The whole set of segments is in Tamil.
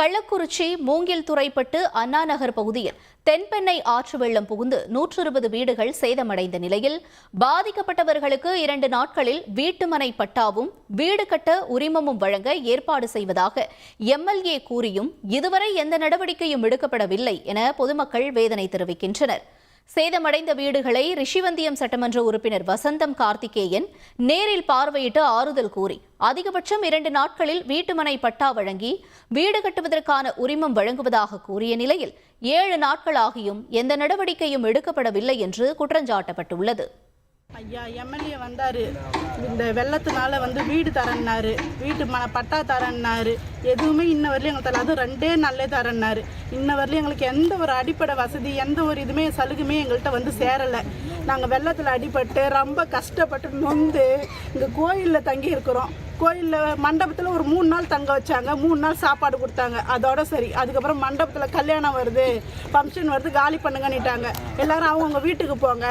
கள்ளக்குறிச்சி மூங்கில் துறைப்பட்டு அண்ணா நகர் பகுதியில் தென்பெண்ணை ஆற்று வெள்ளம் புகுந்து நூற்று இருபது வீடுகள் சேதமடைந்த நிலையில் பாதிக்கப்பட்டவர்களுக்கு இரண்டு நாட்களில் வீட்டுமனை பட்டாவும் வீடு கட்ட உரிமமும் வழங்க ஏற்பாடு செய்வதாக எம்எல்ஏ கூறியும் இதுவரை எந்த நடவடிக்கையும் எடுக்கப்படவில்லை என பொதுமக்கள் வேதனை தெரிவிக்கின்றனர். சேதமடைந்த வீடுகளை ரிஷிவந்தியம் சட்டமன்ற உறுப்பினர் வசந்தம் கார்த்திகேயன் நேரில் பார்வையிட்டு ஆறுதல் கூறி அதிகபட்சம் இரண்டு நாட்களில் வீட்டுமனை பட்டா வழங்கி வீடு கட்டுவதற்கான உரிமம் வழங்குவதாக கூறிய நிலையில் ஏழு நாட்களாகியும் எந்த நடவடிக்கையும் எடுக்கப்படவில்லை என்று குற்றஞ்சாட்டப்பட்டுள்ளது. ஐயா எம்எல்ஏ வந்தார். இந்த வெள்ளத்தினால வந்து வீடு தரேன்னாரு. வீட்டு மன பட்டா தரேன்னாரு. எதுவுமே இன்ன வரலையும் எங்களுக்கு தரல. அதுவும் ரெண்டே நாளே தரேன்னாரு. இன்ன வரலையும் எங்களுக்கு எந்த ஒரு அடிப்படை வசதி எந்த ஒரு இதுவுமே சலுகையுமே எங்கள்கிட்ட வந்து சேரலை. நாங்கள் வெள்ளத்தில் அடிபட்டு ரொம்ப கஷ்டப்பட்டு நொந்து இங்கே கோயிலில் தங்கி இருக்கிறோம் கோயிலில் மண்டபத்தில் ஒரு மூணு நாள் தங்க வச்சாங்க. மூணு நாள் சாப்பாடு கொடுத்தாங்க. அதோட சரி. அதுக்கப்புறம் மண்டபத்தில் கல்யாணம் வருது. ஃபங்க்ஷன் வருது. காலி பண்ணுங்கன்னுட்டாங்க. எல்லாரும் அவங்கவுங்க வீட்டுக்கு போங்க.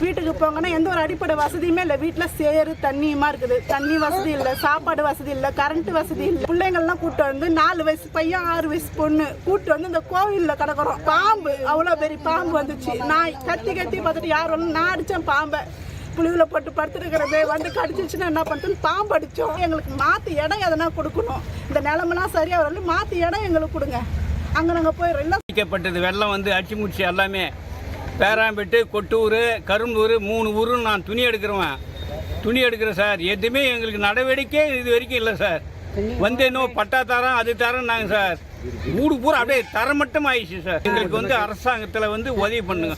வீட்டுக்கு போங்கன்னா எந்த ஒரு அடிப்படை வசதியுமே இல்லை. வீட்டில் சேறு தண்ணியுமா இருக்குது. தண்ணி வசதி இல்லை. சாப்பாடு வசதி இல்லை. கரண்ட் வசதி இல்லை. பிள்ளைங்கள்லாம் கூப்பிட்டு வந்து நாலு வயசு பையன் ஆறு வயசு பொண்ணு கூப்பிட்டு வந்து இந்த கோவிலில் கிடக்குறோம். பாம்பு. அவ்வளோ பெரிய பாம்பு வந்துச்சு. நாய். கத்தி கத்தி பார்த்துட்டு யார் வரணும் நான் அடித்தேன் பாம்பை. புழுவில் போட்டு படுத்துருக்கிறது வந்து கடிச்சிச்சுன்னா என்ன பண்ணுறது பாம்பு அடித்தோம் எங்களுக்கு மாற்று இடம் எதனா கொடுக்கணும். இந்த நிலமெல்லாம் சரியாக வரல. மாற்று இடம் எங்களுக்கு கொடுங்க. அங்கே நாங்கள் போய் எல்லாம் வெள்ளம் வந்து அடிச்சு முடிச்சு எல்லாமே. பேராம்பேட்டு கொட்டூர் கரும்பூர் மூணு ஊரும் நான் துணி எடுக்கிறவன். துணி எடுக்கிறேன் சார். எதுவுமே எங்களுக்கு நடவடிக்கை இது வரைக்கும் இல்லை சார். வந்து இன்னும் பட்டா தரம் அது தரம் நாங்கள் சார். ஊடு பூரா அப்படியே தரம் மட்டும் ஆயிடுச்சு சார். எங்களுக்கு வந்து அரசாங்கத்தில் வந்து உதவி பண்ணுங்க.